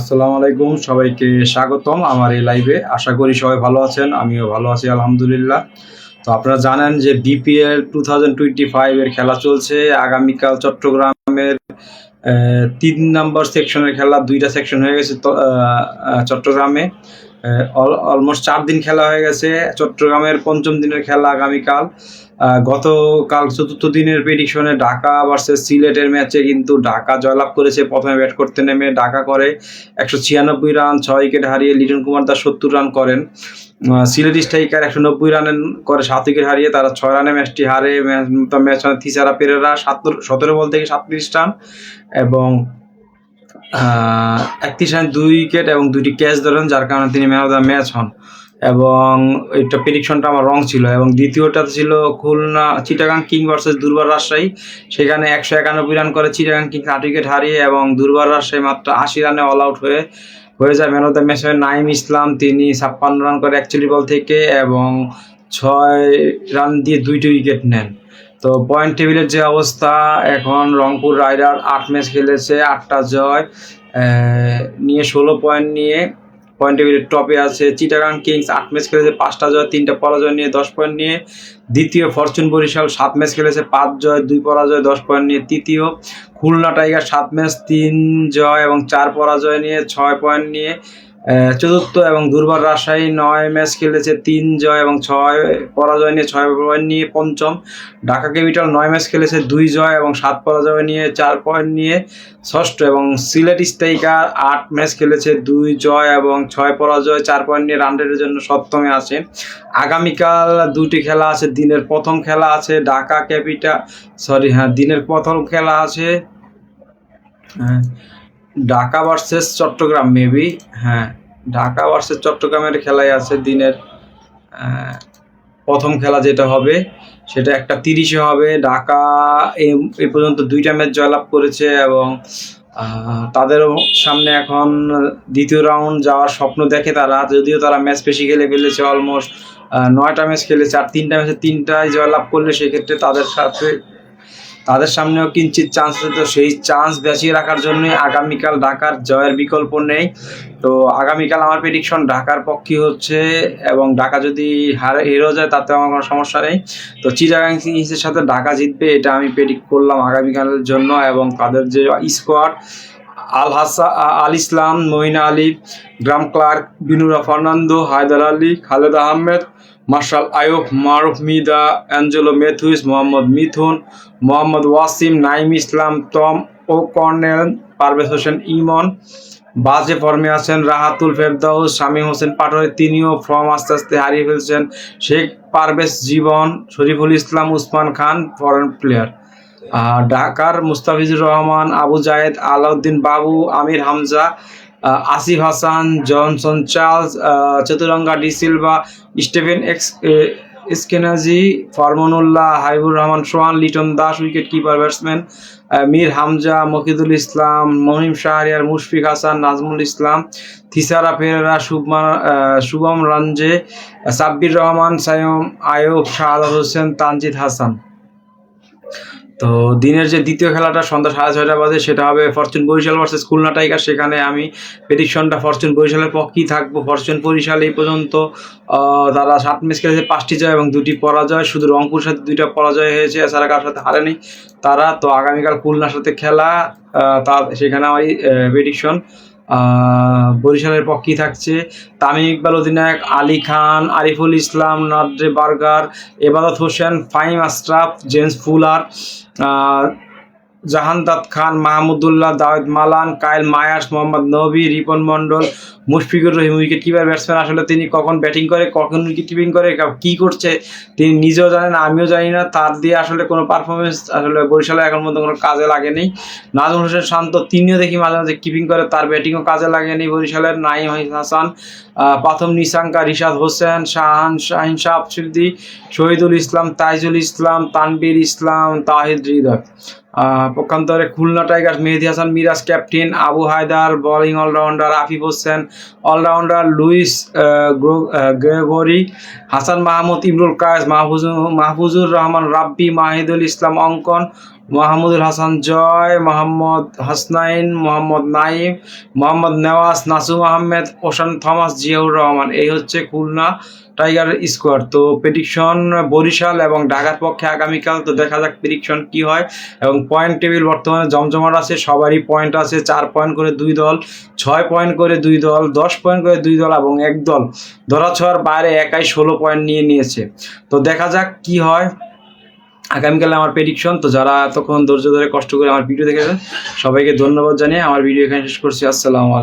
আসসালামু আলাইকুম, সবাইকে স্বাগতম আমার এই লাইভে আশা করি সবাই ভালো আছেন, আমিও ভালো আছি, আলহামদুলিল্লাহ। তো আপনারা জানেন যে বিপিএল টু থাউজেন্ড টোয়েন্টি ফাইভের খেলা চলছে। আগামীকাল চট্টগ্রামের তিন নম্বর সেকশনের খেলা, দুইটা সেকশন হয়ে গেছে চট্টগ্রামে। অলমোস্ট চার দিন খেলা হয়ে গেছে। চট্টগ্রামের পঞ্চম দিনের খেলা আগামীকাল। গতকাল চতুর্থ দিনের প্রেডিকশনে ঢাকা ভার্সেস সিলেটের ম্যাচে কিন্তু ঢাকা জয়লাভ করেছে। প্রথমে ব্যাট করতে নেমে ঢাকা করে একশো ছিয়ানব্বই রান ছয় উইকেট হারিয়ে লিটন কুমার দাস সত্তর রান করেন। সিলেট স্ট্রাইকার একশো নব্বই রানের করে, সাত উইকেট হারিয়ে তারা ছয় রানে ম্যাচটি হারে। ম্যাচ থিসারা পেরেরা সাত্তর সতেরো বল থেকে সাতত্রিশ রান এবং একত্রিশ রান দুই উইকেট এবং দুটি ক্যাচ ধরেন, যার কারণে তিনি ম্যান অফ দ্য ম্যাচ হন। এবং এটা প্রেডিকশনটা আমার রং ছিল এবং দ্বিতীয়টা ছিল খুলনা, চিটাগাং কিং ভার্সেস দুর্বার রাজশাহী। সেখানে একশো একানব্বই রান করে চিটাগাং কিং আট উইকেট হারিয়ে এবং দুর্বার রাজশাহী মাত্র আশি রানে অল আউট হয়ে হয়ে যায় ম্যান অফ দ্য ম্যাচ হয়। নাইম ইসলাম তিনি ছাপ্পান্ন রান করে একচল্লিশ বল থেকে এবং ছয় রান দিয়ে দুইটি উইকেট নেন। তো পয়েন্ট টেবিলের যে অবস্থা, এখন রংপুর রাইডার আট ম্যাচ খেলেছে, আটটা জয় নিয়ে ষোলো পয়েন্ট নিয়ে পয়েন্ট টেবিলের টপে আছে। চিটাগাং কিংস আট ম্যাচ খেলেছে, পাঁচটা জয়, তিনটা পরাজয় নিয়ে দশ পয়েন্ট নিয়ে। দ্বিতীয় ফরচুন বরিশাল সাত ম্যাচ খেলেছে, পাঁচ জয়, দুই পরাজয়, দশ পয়েন্ট নিয়ে। তৃতীয় খুলনা টাইগার সাত ম্যাচ তিন জয় এবং চার পরাজয় নিয়ে ছয় পয়েন্ট নিয়ে। চতুর্থ এবং দুর্বার রাজশাহী নয় ম্যাচ খেলেছে তিন জয় এবং ছয় পরাজয় নিয়ে ছয় পয়েন্ট নিয়ে পঞ্চম। ঢাকা ক্যাপিটাল নয় ম্যাচ খেলেছে দুই জয় এবং সাত পরাজয় নিয়ে চার পয়েন্ট নিয়ে ষষ্ঠ এবং সিলেট স্ট্রাইকার আট ম্যাচ খেলেছে দুই জয় এবং ছয় পরাজয় চার পয়েন্ট নিয়ে রান রেটের জন্য সপ্তমে আছে। আগামীকাল দুটি খেলা আছে দিনের প্রথম খেলা আছে ঢাকা ক্যাপিটাল সরি হ্যাঁ দিনের প্রথম খেলা আছে হ্যাঁ, ঢাকা ভার্সেস চট্টগ্রাম মেবি হ্যাঁ ঢাকা ভার্সেস চট্টগ্রামের খেলাই আছে দিনের প্রথম খেলা যেটা হবে সেটা একটা তিরিশে হবে। ঢাকা এ- পর্যন্ত দুইটা ম্যাচ জয়লাভ করেছে এবং আহ, তাদেরও সামনে এখন দ্বিতীয় রাউন্ড যাওয়ার স্বপ্ন দেখে তারা। যদিও তারা ম্যাচ বেশি খেলে ফেলেছে অলমোস্ট নয়টা ম্যাচ খেলেছে আর তিনটা ম্যাচে তিনটায় জয়লাভ করলে সেক্ষেত্রে তাদের সাথে তাদের সামনেও কিঞ্চিত চান্স তো সেই চান্স বেঁচিয়ে রাখার জন্য আগামীকাল ঢাকার জয়ের বিকল্প নেই। তো আগামীকাল আমার প্রেডিকশন ঢাকার পক্ষে হচ্ছে এবং ঢাকা যদি হারে হেরেও যায় তাতে আমার কোনো সমস্যা নেই। তো চিটাগাং কিংসের সাথে ঢাকা জিতবে, এটা আমি প্রেডিক্ট করলাম আগামীকালের জন্য এবং তাদের যে squad Al Hasa Al Islam Mohina Ali, Graham Clark Binura Fernando, Haidar Ali, Khaled Ahmed, Marshall Ayub Maruf Mida, Angelo Mathews, Mohammad Mithun, Mohammad Wasim Naim Islam, Tom O'Connell Parvez Hossain Emon, বাজে ফর্মে আছেন রাহাতুল ফেরদাউস, শামীম হোসেন পাটোয়ারি, তিনিও form আস্তে আস্তে হারিয়ে ফেলছেন। Sheikh Parvez Jibon, Shoriful Islam, Usman Khan foreign player ঢাকার Mustafizur Rahman, Abu Jayed Alauddin Babu, Amir Hamza Asif Hasan, Johnson Charles Chaturanga de Silva, Stephen Eskinazi Farmanullah Haibur Rahman Sohan, Liton Das, wicket keeper batsman Mir Hamza, Mukidul Islam, Mahim Shahriar, Mushfiq Hasan, Nazmul Islam, Thisara Perera Shubman Shubham Ranjane Sabbir Rahman Saim Ayub Shahad Hossain, Tanzid Hasan. তো দিনের যে দ্বিতীয় খেলাটা সন্ধ্যা সাড়ে ছয়টা বাজে, সেটা হবে Fortune Barishal versus Khulna tiger সেখানে আমি প্রেডিকশনটা ফরচুন বরিশালের পক্ষেই থাকব। ফরচুন বরিশাল এই পর্যন্ত তারা সাত ম্যাচ খেলেছে, পাঁচটি জয় এবং দুটি পরাজয়। শুধু রংপুর সাথে দুইটা পরাজয় হয়েছে, এছাড়া কার সাথে হারেনি তারা। তো আগামীকাল খুলনার সাথে খেলা তার সেখানে আমার প্রেডিকশন বরিশালের পক্ষেই থাকছে। তামিম ইকবাল, অধিনায়ক Ali Khan, Ariful Islam, Nandre Burger, Ebadot Hossain Faheem Ashraf, James Fuller Jahandad Khan, Mahmudullah Dawid Malan, Kyle Mayers, Mohammad Nabi, Ripon Mondal, Mushfiqur Rahim wicket keeper batsman আসলে তিনি কখন ব্যাটিং করে, কখন উইকেট কিপিং করে, কি করছে, তিনি নিজেও জানেন, আমিও জানি না। তার দিয়ে আসলে কোনো পারফরমেন্স আসলে বরিশালে এখন মধ্যে কোনো কাজে লাগেনি। নাজমুল হোসেন শান্ত, তিনিও দেখি মাঝে মাঝে কিপিং করে, তার ব্যাটিংও কাজে লাগেনি বরিশালের। নাইম হাসান প্রথম নিশাঙ্কা, রিশাদ হোসেন, শাহান শাহিন শাহ শহীদুল ইসলাম, তাইজুল ইসলাম তানবীর ইসলাম, তাহিদ হৃদয়। পক্ষান্তরে Khulna tigers, Mehedi Hasan, Miraz captain, Abu Haider, bowling allrounder Afif Hossain, allrounder Lewis Gregory, Hasan Mahmud, Imrul Kayes Mahfuz Mahfuzur Rahman, Rabbi, Mahidul Islam, Ankon Mahmudul Hasan Joy, Mohammad Hasnain, Mohammad Naim, Mohammad Nawaz, Nasum Ahmed, Oshane Thomas, Ziaur Rahman. এই হচ্ছে Khulna tiger squad. তো prediction Barishal এবং ঢাকার পক্ষে আগামীকাল, তো দেখা যাক প্রেডিকশন কি হয়। এবং পয়েন্ট টেবিল বর্তমানে জমজমাট আছে, সবারই পয়েন্ট আছে। চার পয়েন্ট করে দুই দল, ছয় পয়েন্ট করে দুই দল, দশ পয়েন্ট করে দুই দল এবং এক দল। ধরা ছোঁয়ার বাইরে একাই ষোলো পয়েন্ট নিয়ে নিয়েছে। তো দেখা যাক কি হয়। আগামীকালে আমার প্রেডিকশন তো যারা এতক্ষণ ধৈর্য ধরে কষ্ট করে আমার ভিডিও দেখেছেন, সবাইকে ধন্যবাদ জানিয়ে আমার ভিডিও এখানে শেষ করছি। আসসালামু আলাইকুম।